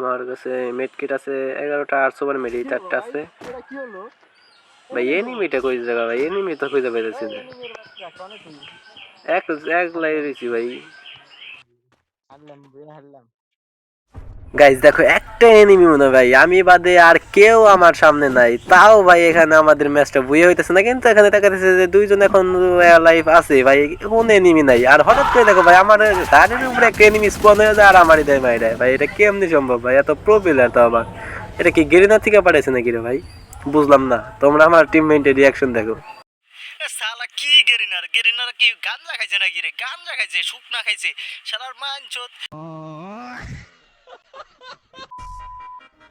আমার কাছে মেডকিট আছে, এগারোটা আর সুপার মেডি চারটা আছে। ভাই এ নিমিটা কই জায়গা, ভাই এনিমি তো খুঁজে পেয়েছি না। এক এক লাই দিছি, ভাই। হারলাম হারলাম। গাইজ দেখো, একটা এনিমি মনে ভাই। আমি বাদে আর কেউ আমার সামনে নাই। তাও ভাই এখানে আমাদের ম্যাচটা বুয়ে হইতেছে না। কিন্তু এখানে দেখাতেছে যে দুইজন এখন লাইফ আছে ভাই। কোন এনিমি নাই। আর হঠাৎ করে দেখো ভাই, আমার গাড়ির উপরে একটা এনিমি স্পন হয়ে যায় আর আমারই দেয় মাই ভাই, এটা কেমনি সম্ভব ভাই? এত প্রো প্লেয়ার তো আবার। এটা কি গেরিনা থেকে পাঠাইছে নাকি রে ভাই? বুঝলাম না। তোমরা আমার টিমমেন্টের রিয়াকশন দেখো। শালা, কি গেরিনার? গেরিনার কি গাঞ্জা খাইছে নাকি রে? গাঞ্জা খাইছে, শুকনা খাইছে।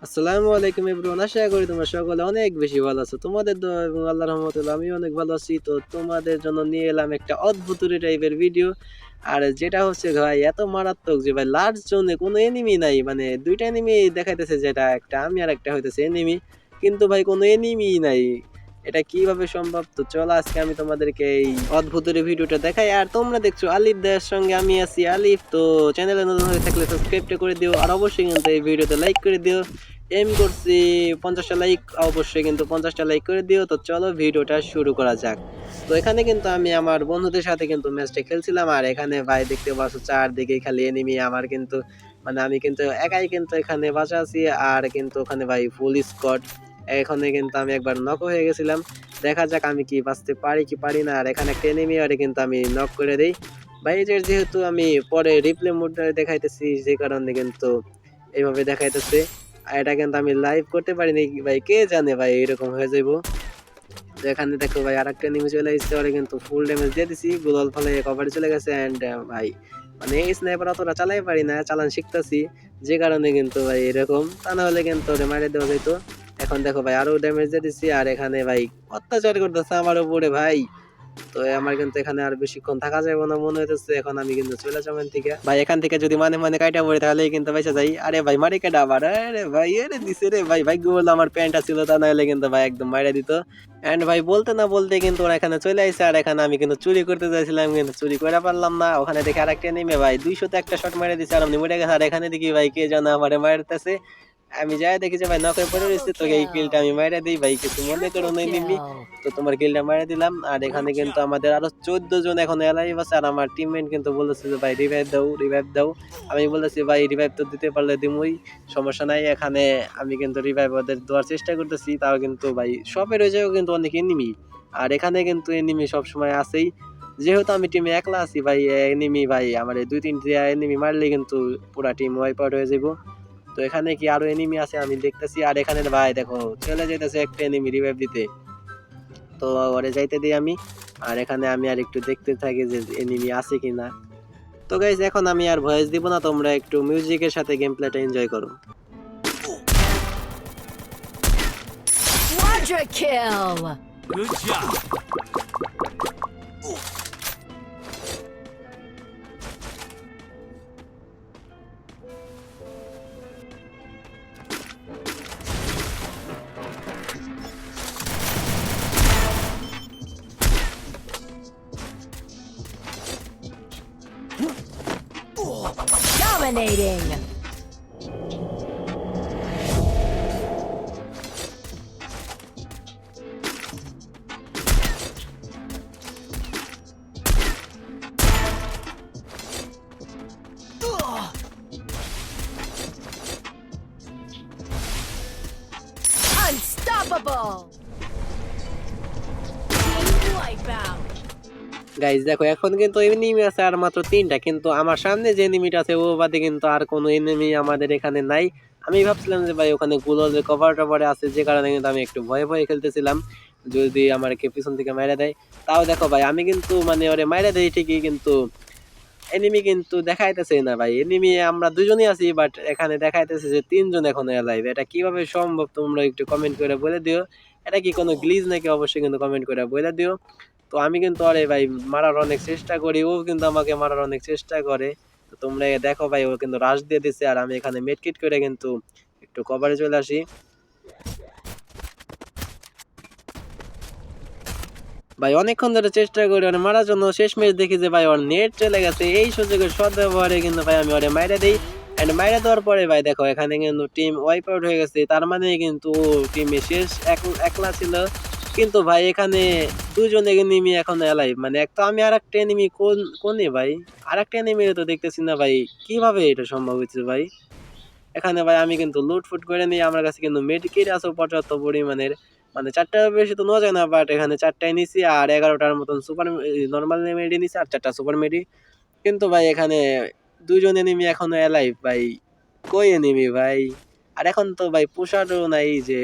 আসসালামু আলাইকুম এভরিওয়ান, আশা করি তোমরা সকলে অনেক বেশি ভালো আছো। তোমাদের এবং আল্লাহর রহমতুল্লাহ আমি অনেক ভালো আছি। তো তোমাদের জন্য নিয়ে এলাম একটা অদ্ভুত টাইপের ভিডিও আর যেটা হচ্ছে ভাই, এত মারাত্মক যে ভাই লার্জ জোনে কোনো এনিমি নাই। মানে দুইটা এনিমি দেখাইতেছে যেটা একটা, আমি আর একটা হইতেছে এনিমি কিন্তু ভাই কোনো এনিমি নাই। এটা কীভাবে সম্ভব? তো চলো আজকে আমি তোমাদেরকে এই অদ্ভুতের ভিডিওটা দেখাই। আর তোমরা দেখছ আলিফ দায়ের সঙ্গে আমি আছি আলিফ। তো চ্যানেলে নতুন হয়ে থাকলে সাবস্ক্রাইবটা করে দিও। আর অবশ্যই কিন্তু এই ভিডিওতে লাইক করে দিও। এম করছি পঞ্চাশটা লাইক অবশ্যই কিন্তু পঞ্চাশটা লাইক করে দিও। তো চলো ভিডিওটা শুরু করা যাক। তো এখানে কিন্তু আমি আমার বন্ধুদের সাথে কিন্তু ম্যাচটা খেলছিলাম। আর এখানে ভাই দেখতে পাচ্ছ চারদিকে খালি এনিমি আমার কিন্তু মানে আমি কিন্তু একাই কিন্তু এখানে বাঁচা আছি। আর কিন্তু ওখানে ভাই ফুল স্কট এখানে কিন্তু আমি একবার নক হয়ে গেছিলাম। দেখা যাক আমি কি বাঁচতে পারি কি পারি না। আর এখানে একটা এনিমি আরে কিন্তু আমি নক করে দেই। এই যেহেতু আমি পরে রিপ্লে মোডটা দেখাইতেছি, যে কারণে কিন্তু এইভাবে দেখাইতেছে। আর এটা কিন্তু আমি লাইভ করতে পারিনি ভাই, কে জানে ভাই, এরকম হয়ে যাইবো। তো এখানে দেখো ভাই, আরেকটা নেমে চলে এসেছে ওরা কিন্তু ফুল ড্যামেজ দিয়ে দিছি। গুদল ফলে কভারে চলে গেছে। অ্যান্ড ভাই মানে এই স্নাইপার অতটা চালাই পারি না। চালান শিখতেছি। যে কারণে কিন্তু ভাই, এরকম। তা না হলে কিন্তু ওরে মারে দেওয়া যেত এখন দেখো ভাই, আরও ড্যামেজ দিয়ে আর এখানে ভাই অত্যাচার করতেছে আমার উপরে ভাই। তো আমার কিন্তু এখানে আর বেশিক্ষণ থাকা যাবে না মনে হইতেছে, এখন আমি কিন্তু চলে যাবেন থেকে। ভাই, এখান থেকে যদি মানে মানে কাইটা পড়ে তাহলে কিন্তু পয়সা যাই। আরে ভাই, মারি কেটা আবার? আরে ভাই আরে দিছে রে ভাই, ভাগ্য বলল আমার প্যান্টটা ছিল তা নাহলে কিন্তু ভাই একদম মাইরা দিত। এন্ড ভাই, বলতে না বলতে কিন্তু ওরা এখানে চলে আসছে আর এখানে আমি কিন্তু চুরি করতে চাইছিলাম, কিন্তু চুরি করে পারলাম না। ওখানে দেখে আরেকটা নেমে ভাই, দুইশোতে একটা শট মেরে দিছে, আর আমি মরে গেছে আর এখানে দেখি ভাই, কে জানা আমারে মারতেছে। আমি যাই দেখি যে ভাই নকে পড়ে রয়েছে তো এই কিলটা আমি মাইরা দিই ভাই কিছু মনে করো নাই নিবি। তো তোমার কিলটা মারা দিলাম আর এখানে কিন্তু আমাদের আরও চোদ্দ জন এখন এলাইভ আছে আর আমার টিমমেট কিন্তু বলেছে যে ভাই রিভাইভ দাও রিভাইভ দাও। আমি বলেছি ভাই রিভাইভ তো দিতে পারলে দিমই সমস্যা নাই। এখানে আমি কিন্তু রিভাইভ ওদের দেওয়ার চেষ্টা করতেছি তাও কিন্তু ভাই সবের হয়ে যাও কিন্তু অনেক এনিমি আর এখানে কিন্তু এনিমি সবসময় আছেই। যেহেতু আমি টিমে একলা আছি ভাই এনিমি ভাই আমার এই দুই তিনটে এনিমি মারলে কিন্তু পুরা টিম ওয়াইপ আউট হয়ে যাব তো এখানে কি আরও এনিমি আছে? আমি দেখতেছি। আর এখানে ভাই দেখো চলে যাইতেছে একটা এনিমি রিভাইভ দিতে। তো ওরে যাইতে দিই আমি। আর এখানে আমি আর একটু দেখতে থাকি যে এনিমি আছে কিনা। তো গাইজ এখন আমি আর ভয়েস দিব না তোমরা একটু মিউজিকের সাথে গেম প্লেটা এনজয় করো। Quadra kill! Good job Dominating! Unstoppable! Team wipeout! Guys দেখো, এখন কিন্তু এনিমি আছে আর মাত্র তিনটা, কিন্তু আমার সামনে যে এনিমিটা আছে, ও বাদে কিন্তু আর কোনো এনিমি আমাদের এখানে নাই। আমি ভাবছিলাম যে ভাই, ওখানে গুলোদের কভার টভারে আছে, যে কারণে কিন্তু আমি একটু ভয়ে ভয়ে খেলতেছিলাম, যদি আমার কে পিছন থেকে মেরে দেয়। তাও দেখো ভাই, আমি কিন্তু মানে ওরে মাইরা দেই ঠিকই, কিন্তু এনিমি কিন্তু দেখাইতেছে না ভাই। এনিমি আমরা দুজনই আছি বাট এখানে দেখাইতেছে যে তিনজন এখন এলাইভ এটা কীভাবে সম্ভব, তোমরা একটু কমেন্ট করে বলে দিও। এটা কি কোনো গ্লিজ নাকি? অবশ্যই কিন্তু কমেন্ট করে বলে দিও। তো আমি কিন্তু আরে ভাই মারার অনেক চেষ্টা করি, ও কিন্তু আমাকে মারার অনেক চেষ্টা করে। তো তোমরা দেখো ভাই, ও কিন্তু রাশ দিয়ে দিছে আর আমি এখানে মেডকিট করে কিন্তু একটু কভারে চলে আসি। ভাই অনেকক্ষণ ধরে চেষ্টা করি ওরে মারার জন্য। শেষ ম্যাচ দেখি যে ভাই ওর নেট চলে গেছে। এই সুযোগের সদ্ব্যবহারে কিন্তু ভাই আমি ওরে মাইরে দিই। এন্ড মাইরে দেওয়ার পরে ভাই দেখো, এখানে কিন্তু টিম ওয়াইপ আউট হয়ে গেছে। তার মানে কিন্তু টিমে শেষ, এক- একলা ছিল। কিন্তু ভাই এখানে দুজন এনিমি এখন এলাই মানে এক তো আমি আর একটা এনিমি কোন, কোনে ভাই? আর একটা এনিমি তো দেখতেছি না ভাই। কীভাবে এটা সম্ভব হয়েছে ভাই? এখানে ভাই আমি কিন্তু লুট ফুট করে নিই আমার কাছে কিন্তু মেডিকেট আছে পর্যাপ্ত পরিমাণের। মানে চারটা বেশি তো নেওয়া যায় না বাট এখানে চারটায় নিছি আর এগারোটার মতন সুপার নর্মাল মেডি নিছি আর চারটা সুপার মেডি কিন্তু ভাই এখানে দুজন এনিমি এখনও এলাইভ ভাই। কই এনিমি ভাই? আর এখন তো, ভাই, পোষারও নাই যে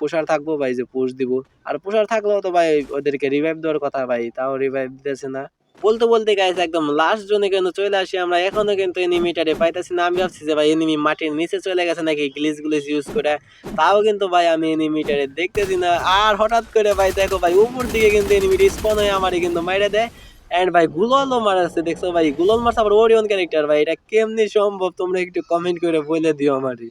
পোষার থাকব, ভাই, যে পোষ দিব। আর পোষার থাকলেও তো, ভাই, ওদেরকে রিভাইভ দেওয়ার কথা, ভাই, তাও রিভাইভ দিতেছে না। বলতে বলতে গাইছে একদম লাস্ট জনে কিন্তু চলে আসি আমরা। এখনও কিন্তু এনিমিটারে পাইতেছি না। আমি ভাবছি যে, ভাই এনিমি মাটির নিচে চলে গেছে নাকি গ্লিস গ্লিস ইউজ করে। তাও কিন্তু, ভাই, আমি এনিমিটারে দেখতেছি না। আর হঠাৎ করে, ভাই, দেখো, ভাই, উপর দিকে কিন্তু এনিমিটি স্পন হয়ে আমারই কিন্তু মাইরে দেয়। এন্ড ভাই গুললও আছে, দেখছ ভাই? গুলল মারছে আবার ওরিয়ন ক্যারেক্টার ভাই। এটা কেমনি সম্ভব? তোমরা একটু কমেন্ট করে বলে দিও আমারই